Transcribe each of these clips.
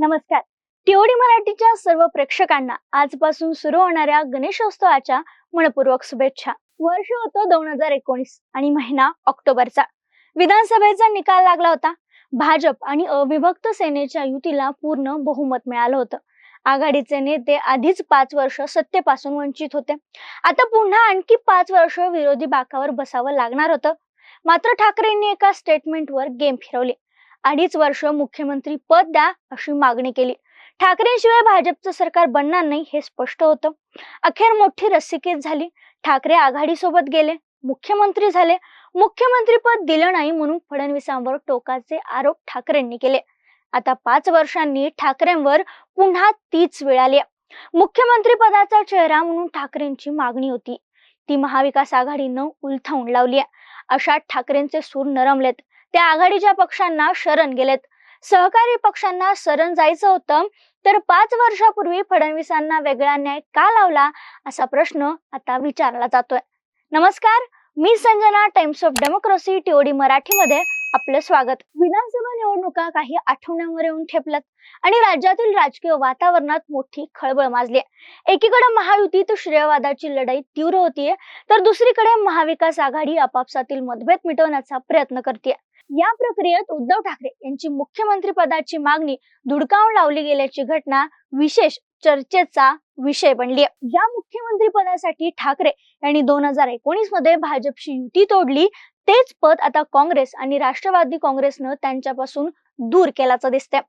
नमस्कार. टीओडी मराठीच्या सर्व प्रेक्षकांना आजपासून सुरू होणाऱ्या गणेशोत्सवाच्या मनपूर्वक शुभेच्छा. वर्ष होतं दोन हजार एकोणीस आणि महिना ऑक्टोबरचा. विधानसभेचा निकाल लागला होता. भाजप आणि अविभक्त सेनेच्या युतीला पूर्ण बहुमत मिळालं होतं. आघाडीचे नेते आधीच पाच वर्ष सत्तेपासून वंचित होते. आता पुन्हा आणखी पाच वर्ष विरोधी बाकावर बसावं लागणार होतं. मात्र ठाकरेंनी एका स्टेटमेंटवर गेम फिरवली. अडीच वर्ष मुख्यमंत्री पद द्या अशी मागणी केली. ठाकरेंशिवाय भाजपचं सरकार बनणार नाही हे स्पष्ट होतं. अखेर मोठी रस्सीकेस झाली. ठाकरे आघाडीसोबत गेले. मुख्यमंत्री झाले. मुख्यमंत्री पद दिलं नाही म्हणून फडणवीसांवर टोकाचे आरोप ठाकरेंनी केले. आता पाच वर्षांनी ठाकरेंवर पुन्हा तीच वेळ आली मुख्यमंत्री पदाचा चेहरा म्हणून ठाकरेंची मागणी होती. ती महाविकास आघाडीनं उलथावून लावली अशा ठाकरेंचे सूर नरमलेत. त्या आघाडीच्या पक्षांना शरण गेलेत. सहकारी पक्षांना शरण जायचं होतं तर पाच वर्षापूर्वी फडणवीसांना वेगळा न्याय का लावला असा प्रश्न आता विचारला जातोय. नमस्कार मी Sanjana times of democracy TOD मराठीमध्ये आपलं स्वागत. विधानसभा निवडणुका काही आठवड्यांवर येऊन ठेपल्यात आणि राज्यातील राजकीय वातावरणात मोठी खळबळ माजली एकीकडे महायुतीत श्रेयवादाची लढाई तीव्र होतीये तर दुसरीकडे महाविकास आघाडी आपापसातील मतभेद मिटवण्याचा प्रयत्न करते या प्रक्रियेत उद्धव ठाकरे यांची मुख्यमंत्री पदाची मागणी धुडकावून लावली गेल्याची घटना विशेष चर्चेचा विषय बनली ज्या मुख्यमंत्री पदासाठी ठाकरे यांनी दोन हजार एकोणीसमध्ये भाजपशी युती तोडली तेच पद आता काँग्रेस आणि राष्ट्रवादी काँग्रेसनं त्यांच्यापासून दूर केल्याचं दिसतंय.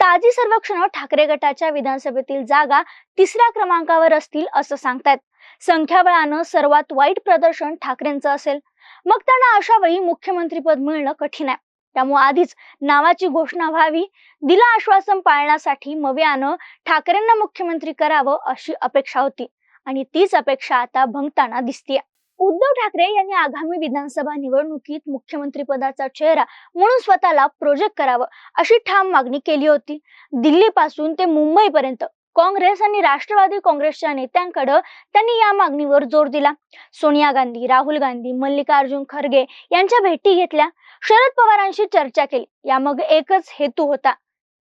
ताजी सर्वेक्षण ठाकरे गटाच्या विधानसभेतील जागा तिसऱ्या क्रमांकावर असतील असं सांगतायत. संख्याबळानं सर्वात वाईट प्रदर्शन ठाकरेंचं असेल. मग त्यांना अशा वेळी मुख्यमंत्रीपद मिळणं कठीण आहे. त्यामुळे आधीच नावाची घोषणा व्हावी दिला आश्वासन पाळण्यासाठी मव्यानं ठाकरेंना मुख्यमंत्री करावं अशी अपेक्षा होती. आणि तीच अपेक्षा आता भंगताना दिसतीये. उद्धव ठाकरे यांनी आगामी विधानसभा निवडणुकीत मुख्यमंत्री पदाचा चेहरा म्हणून स्वतःला प्रोजेक्ट करावं अशी ठाम मागणी केली होती. दिल्लीपासून ते मुंबईपर्यंत काँग्रेस आणि राष्ट्रवादी काँग्रेसच्या नेत्यांकडे त्यांनी या मागणीवर जोर दिला. सोनिया गांधी राहुल गांधी मल्लिकार्जुन खरगे यांच्या भेटी घेतल्या. शरद पवारांशी चर्चा केली. यामागे एकच हेतू होता.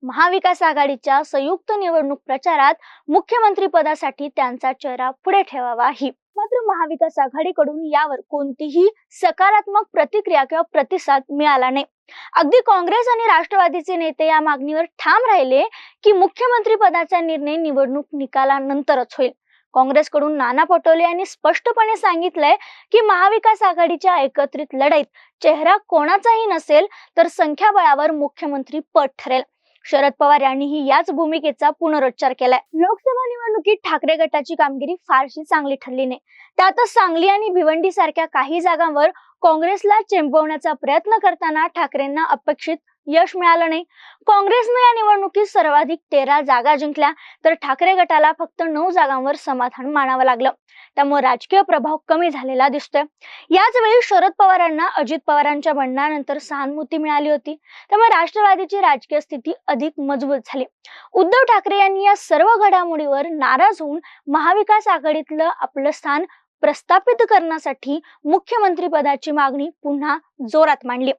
महाविकास आघाडीच्या संयुक्त निवडणूक प्रचारात मुख्यमंत्री पदासाठी त्यांचा चेहरा पुढे ठेवावा ही. मात्र महाविकास आघाडीकडून यावर कोणतीही सकारात्मक प्रतिक्रिया किंवा प्रतिसाद मिळाला नाही. अगदी काँग्रेस आणि राष्ट्रवादीचे नेते या मागणीवर ठाम राहिले की मुख्यमंत्री पदाचा निर्णय निवडणूक निकालानंतरच होईल. काँग्रेसकडून नाना पटोले यांनी स्पष्टपणे सांगितलंय की महाविकास आघाडीच्या एकत्रित लढाईत चेहरा कोणाचाही नसेल तर संख्याबळावर मुख्यमंत्री पद ठरेल. शरद पवार यांनीही याच भूमिकेचा पुनरुच्चार केलाय. लोकसभा निवडणुकीत ठाकरे गटाची कामगिरी फारशी चांगली ठरली नाही. त्यातच सांगली आणि भिवंडी सारख्या काही जागांवर काँग्रेसला चेंबवण्याचा प्रयत्न करताना ठाकरेंना अपेक्षित यश मिळालं नाही. काँग्रेसनं या निवडणुकीत सर्वाधिक तेरा जागा जिंकल्या तर ठाकरे गटाला फक्त नऊ जागांवर समाधान मानावं लागलं. त्यामुळे राजकीय प्रभाव कमी झालेला दिसतोय. याच वेळी शरद पवारांना अजित पवारांच्या बंडनानंतर सहानुभूती मिळाली होती. त्यामुळे राष्ट्रवादीची राजकीय स्थिती अधिक मजबूत झाली. उद्धव ठाकरे यांनी या सर्व घडामोडीवर नाराज होऊन महाविकास आघाडीतलं आपलं स्थान प्रस्थापित करण्यासाठी मुख्यमंत्री पदाची मागणी पुन्हा जोरात मांडली.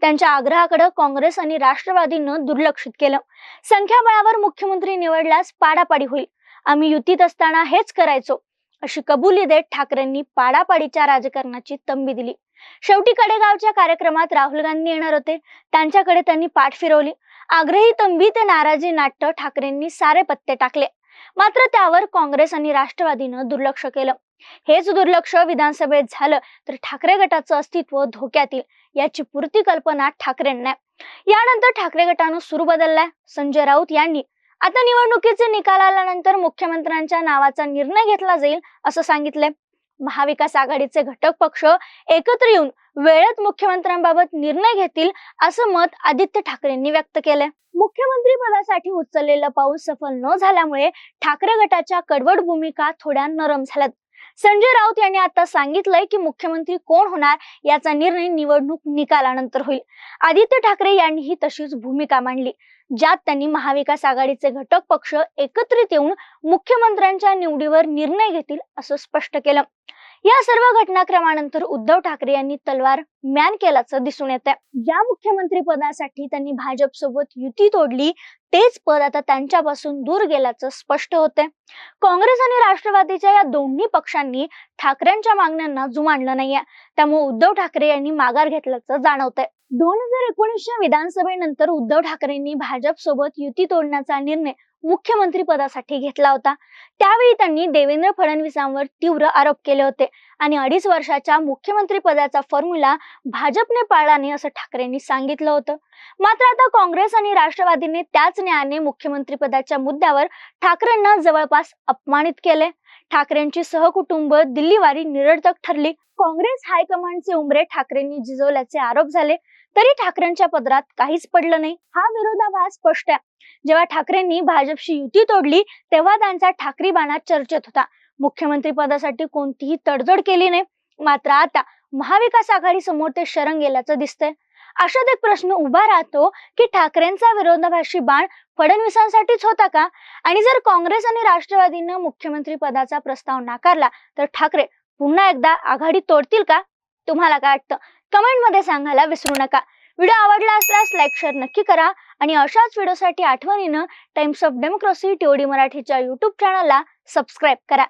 त्यांच्या आग्रहाकडे काँग्रेस आणि राष्ट्रवादीनं दुर्लक्षित केलं. संख्याबळावर मुख्यमंत्री निवडल्यास पाडापाडी होईल. आम्ही युतीत असताना हेच करायचो. अशी कबुली देत ठाकरेंनी पाडापाडीच्या राजकारणाची तंबी दिली. शेवटी कडेगावच्या कार्यक्रमात राहुल गांधी येणार होते. त्यांच्याकडे त्यांनी पाठ फिरवली. आग्रही तंबी ते नाराजी नाट्य ठाकरेंनी सारे पत्ते टाकले. मात्र त्यावर काँग्रेस आणि राष्ट्रवादीनं दुर्लक्ष केलं. हेच दुर्लक्ष विधानसभेत झालं तर ठाकरे गटाचं अस्तित्व धोक्यात येईल याची पूर्ती कल्पना ठाकरेंना यानंतर ठाकरे गटानं सुरू बदललाय. संजय राऊत यांनी आता निवडणुकीचे निकाल आल्यानंतर मुख्यमंत्र्यांच्या नावाचा निर्णय घेतला जाईल असं सांगितलंय. महाविकास आघाडीचे घटक पक्ष एकत्र येऊन वेळेत मुख्यमंत्र्यांबाबत निर्णय घेतील असं मत आदित्य ठाकरेंनी व्यक्त केलंय. मुख्यमंत्री पदासाठी उचललेलं पाऊल सफल न झाल्यामुळे ठाकरे गटाच्या कडवड भूमिका थोड्या नरम झाल्यात. संजय राऊत यांनी आता सांगितलंय की मुख्यमंत्री कोण होणार याचा निर्णय निवडणूक निकालानंतर होईल. आदित्य ठाकरे यांनीही तशीच भूमिका मांडली. ज्यात त्यांनी महाविकास आघाडीचे घटक पक्ष एकत्रित येऊन मुख्यमंत्र्यांच्या निवडीवर निर्णय घेतील असं स्पष्ट केलं. या सर्व घटनाक्रमानंतर उद्धव ठाकरे यांनी तलवार म्यान केल्याचं दिसून येत आहे ज्या मुख्यमंत्री पदासाठी त्यांनी भाजप सोबत युती तोडली तेच पद आता त्यांच्यापासून दूर गेल्याचं स्पष्ट होते काँग्रेस आणि राष्ट्रवादीच्या या दोन्ही पक्षांनी ठाकरेंच्या मागण्यांना जुमानलं नाहीये. त्यामुळे उद्धव ठाकरे यांनी माघार घेतल्याचं जाणवतंय. दोन हजार एकोणीसच्या विधानसभेनंतर उद्धव ठाकरेंनी भाजप सोबत युती तोडण्याचा निर्णय मुख्यमंत्री पदासाठी घेतला होता. त्यावेळी त्यांनी देवेंद्र फडणवीसांवर तीव्र आरोप केले होते आणि अडीच वर्षाच्या मुख्यमंत्री पदाचा फॉर्म्युला भाजपने पाळला नाही असं ठाकरेंनी सांगितलं होतं. मात्र आता काँग्रेस आणि राष्ट्रवादीने त्याच न्यायाने मुख्यमंत्री पदाच्या मुद्द्यावर ठाकरेंना जवळपास अपमानित केले. ठाकरेंची सहकुटुंब दिल्लीवारी निरर्थक ठरली. काँग्रेस हायकमांडचे उमरे ठाकरेंनी झिजवल्याचे आरोप झाले तरी ठाकरेंच्या पदरात काहीच पडलं नाही. हा विरोधाभास स्पष्ट आहे. जेव्हा ठाकरेंनी भाजपशी युती तोडली तेव्हा त्यांचा ठाकरी बाणा चर्चेत होता. मुख्यमंत्री पदासाठी कोणतीही तडजोड केली नाही. मात्र आता महाविकास आघाडी समोर ते शरण गेल्याचं दिसतंय. अशात एक प्रश्न उभा राहतो की ठाकरेंचा विरोधाभाषी बाण फडणवीसांसाठीच होता का? आणि जर काँग्रेस आणि राष्ट्रवादीनं मुख्यमंत्री पदाचा प्रस्ताव नाकारला तर ठाकरे पुन्हा एकदा आघाडी तोडतील का? तुम्हाला काय वाटतं? कमेंटमध्ये सांगायला विसरू नका. व्हिडिओ आवडला असल्यास लाईक शेअर नक्की करा. आणि अशाच व्हिडिओसाठी आठवणीनं टाइम्स ऑफ डेमोक्रेसी टीओडी मराठीच्या युट्यूब चॅनलला सबस्क्राईब करा.